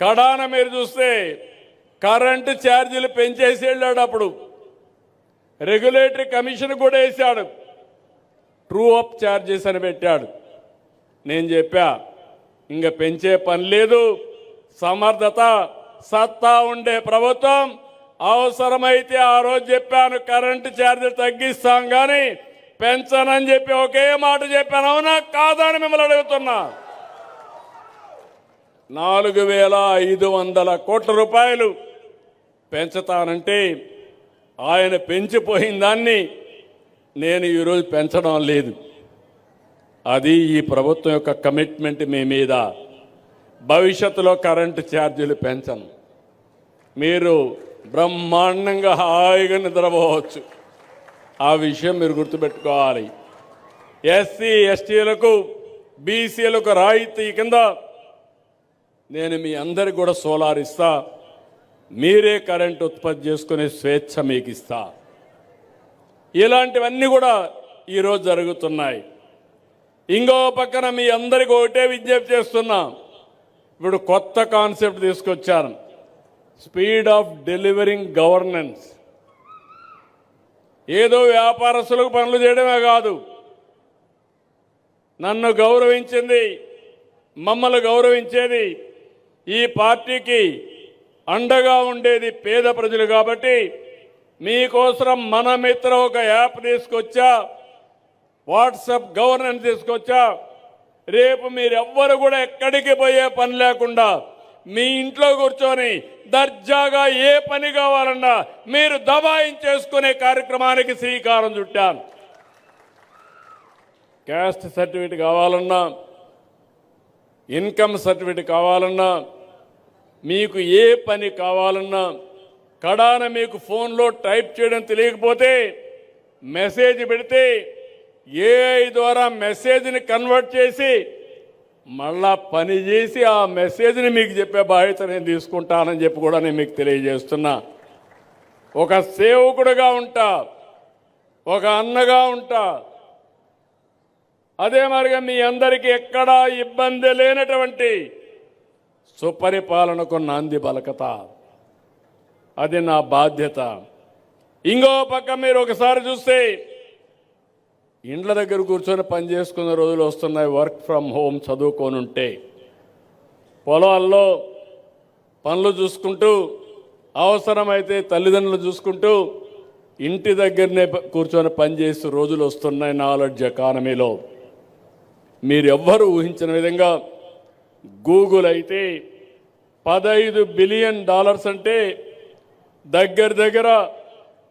కడాన మీరు చూస్తే కరెంటు ఛార్జీలు పెంచేసి వెళ్ళాడు అప్పుడు. రెగ్యులేటరీ కమిషన్ కూడా వేశాడు. ట్రూ అప్ ఛార్జెస్ అని పెట్టాడు. నేను చెప్పా ఇంక పెంచే పని లేదు. సమర్థత సత్తా ఉండే ప్రభుత్వం అవసరమైతే ఆ రోజు చెప్పాను కరెంటు ఛార్జీలు తగ్గిస్తాం కానీ పెంచనని చెప్పి ఒకే మాట చెప్పాను. అవునా? కాదని మిమ్మల్ని అడుగుతున్నా. నాలుగు వేల ఐదు వందల కోట్ల రూపాయలు పెంచుతానంటే ఆయన పెంచిపోయిన దాన్ని నేను ఈరోజు పెంచడం లేదు. అది ఈ ప్రభుత్వం యొక్క కమిట్మెంట్ మీ మీద. భవిష్యత్తులో కరెంటు ఛార్జీలు పెంచను. మీరు బ్రహ్మాండంగా హాయిగా నిద్రపోవచ్చు. ఆ విషయం మీరు గుర్తుపెట్టుకోవాలి. ఎస్సీ ఎస్టీలకు బీసీలకు రాయితీ కింద నేను మీ అందరికి కూడా సోలార్ ఇస్తా. మీరే కరెంట్ ఉత్పత్తి చేసుకునే స్వేచ్ఛ మీకు ఇస్తా ఇలాంటివన్నీ కూడా ఈరోజు జరుగుతున్నాయి. ఇంకో పక్కన మీ అందరికి ఒకటే విజ్ఞప్తి చేస్తున్నా. ఇప్పుడు కొత్త కాన్సెప్ట్ తీసుకొచ్చాను స్పీడ్ ఆఫ్ డెలివరింగ్ గవర్నెన్స్. ఏదో వ్యాపారస్తులకు పనులు చేయడమే కాదు. నన్ను గౌరవించింది మమ్మల్ని గౌరవించేది ఈ పార్టీకి అండగా ఉండేది పేద ప్రజలు కాబట్టి మీకోసం మన మిత్ర ఒక యాప్ తీసుకొచ్చా వాట్సాప్ గవర్నెన్స్ తీసుకొచ్చా రేపు మీరెవ్వరు కూడా ఎక్కడికి పోయే పని లేకుండా మీ ఇంట్లో కూర్చొని దర్జాగా ఏ పని కావాలన్నా మీరు దబాయించేసుకునే కార్యక్రమానికి శ్రీకారం చుట్టాను క్యాస్ట్ సర్టిఫికేట్ కావాలన్నా ఇన్కమ్ సర్టిఫికేట్ కావాలన్నా మీకు ఏ పని కావాలన్నా కడాన మీకు ఫోన్లో టైప్ చేయడం తెలియకపోతే మెసేజ్ పెడితే ఏఐ ద్వారా మెసేజ్ని కన్వర్ట్ చేసి మళ్ళా పని చేసి ఆ మెసేజ్ని మీకు చెప్పే బాధ్యత నేను తీసుకుంటానని చెప్పి కూడా నేను మీకు తెలియజేస్తున్నా. ఒక సేవకుడుగా ఉంటా ఒక అన్నగా ఉంటా అదే మరిగా మీ అందరికీ ఎక్కడా ఇబ్బంది లేనటువంటి సుపరిపాలనకు నాంది బలకత. అది నా బాధ్యత. ఇంకో పక్క మీరు ఒకసారి చూస్తే ఇండ్ల దగ్గర కూర్చొని పని చేసుకున్న రోజులు వస్తున్నాయి వర్క్ ఫ్రమ్ హోమ్ చదువుకొని ఉంటే పొలాల్లో పనులు చూసుకుంటూ అవసరమైతే తల్లిదండ్రులు చూసుకుంటూ ఇంటి దగ్గరనే కూర్చొని పనిచేసే రోజులు వస్తున్నాయి నాలెడ్జ్ ఎకానమీలో. మీరెవ్వరూ ఊహించిన విధంగా గూగుల్ అయితే పదహైదు బిలియన్ డాలర్స్ అంటే దగ్గర దగ్గర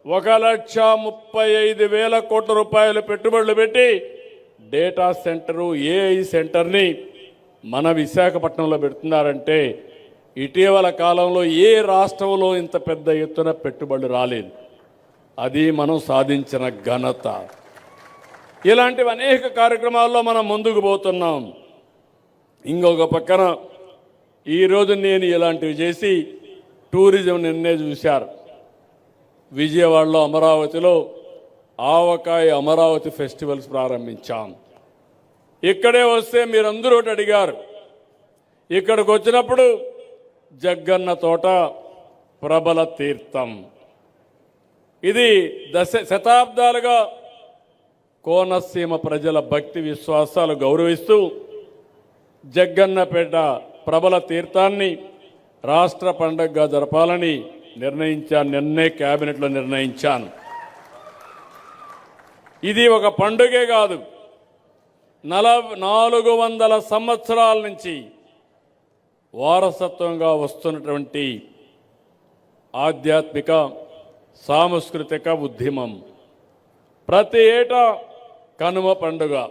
ఒక లక్ష ముప్పై ఐదు వేల కోట్ల రూపాయలు పెట్టుబడులు పెట్టి డేటా సెంటరు ఏఐ సెంటర్ని మన విశాఖపట్నంలో పెడుతున్నారంటే ఇటీవల కాలంలో ఏ రాష్ట్రంలో ఇంత పెద్ద ఎత్తున పెట్టుబడులు రాలేదు. అది మనం సాధించిన ఘనత. ఇలాంటివి అనేక కార్యక్రమాల్లో మనం ముందుకు పోతున్నాం. ఇంకొక పక్కన ఈరోజు నేను ఇలాంటివి చేసి టూరిజం నిన్నే చూశారు. విజయవాడలో అమరావతిలో ఆవకాయ అమరావతి ఫెస్టివల్స్ ప్రారంభించాం. ఇక్కడే వస్తే మీరందరూ ఒకటి అడిగారు. ఇక్కడికి వచ్చినప్పుడు జగ్గన్న తోట ప్రబల తీర్థం. ఇది దశ శతాబ్దాలుగా కోనసీమ ప్రజల భక్తి విశ్వాసాలు గౌరవిస్తూ జగ్గన్నపేట ప్రబల తీర్థాన్ని రాష్ట్ర పండగగా జరపాలని నిర్ణయించాను నిన్నే కేబినెట్లో నిర్ణయించాను. ఇది ఒక పండుగే కాదు. నల నాలుగు వందల సంవత్సరాల నుంచి వారసత్వంగా వస్తున్నటువంటి ఆధ్యాత్మిక సాంస్కృతిక ఉద్యమం. ప్రతి ఏటా కనుమ పండుగ.